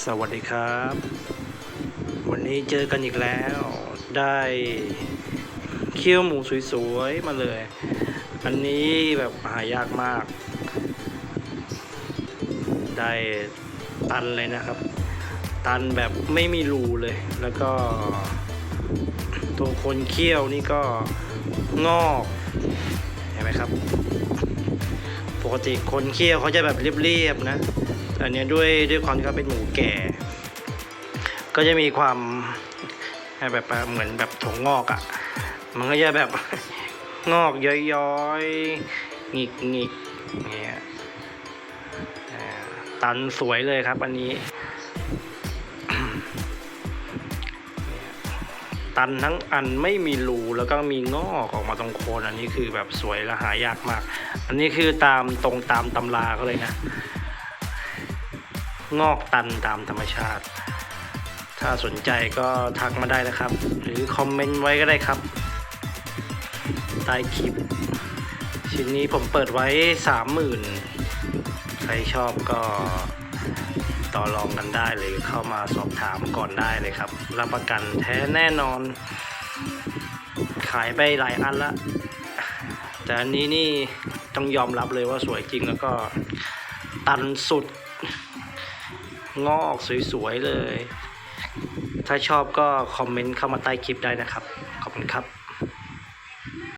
สวัสดีครับ วันนี้เจอกันอีกแล้ว ได้เคี่ยวหมูสวยๆ มาเลย อันนี้แบบหายากมาก ได้ตันเลยนะครับ ตันแบบไม่มีรูเลย แล้วก็ ตัวคนเคี่ยวนี่ก็งอกเห็นไหมครับ ปกติคนเคี่ยวเขาจะแบบเรียบๆนะ อันนี้ด้วยด้วยความที่เขาเป็นหมูแก่ ก็จะมีความแบบเหมือนแบบถั่วงอกอะ่ะ มันก็จะแบบงอกย้อยๆหงิกหงิกๆเนี่ยตันสวยเลยครับอันนี้ ตันทั้งอันไม่มีรูแล้วก็มีงอกออกมาตรงโคนอันนี้คือแบบสวยและหายากมาก อันนี้คือตามตรงตามตำราเขาเลยนะ งอกตันตามธรรมชาติ ถ้าสนใจก็ทักมาได้นะครับ หรือคอมเมนต์ไว้ก็ได้ครับ ใต้คลิป ชิ้นนี้ผมเปิดไว้สามหมื่นใครชอบก็ต่อรองกันได้เลยเข้ามาสอบถามก่อนได้เลยครับ รับประกันแท้แน่นอน ขายไปหลายอันละแต่อันนี้นี่ต้องยอมรับเลยว่าสวยจริงแล้วก็ตันสุด งอกสวยๆเลย ถ้าชอบก็คอมเมนต์เข้ามาใต้คลิปได้นะครับ ขอบคุณครับ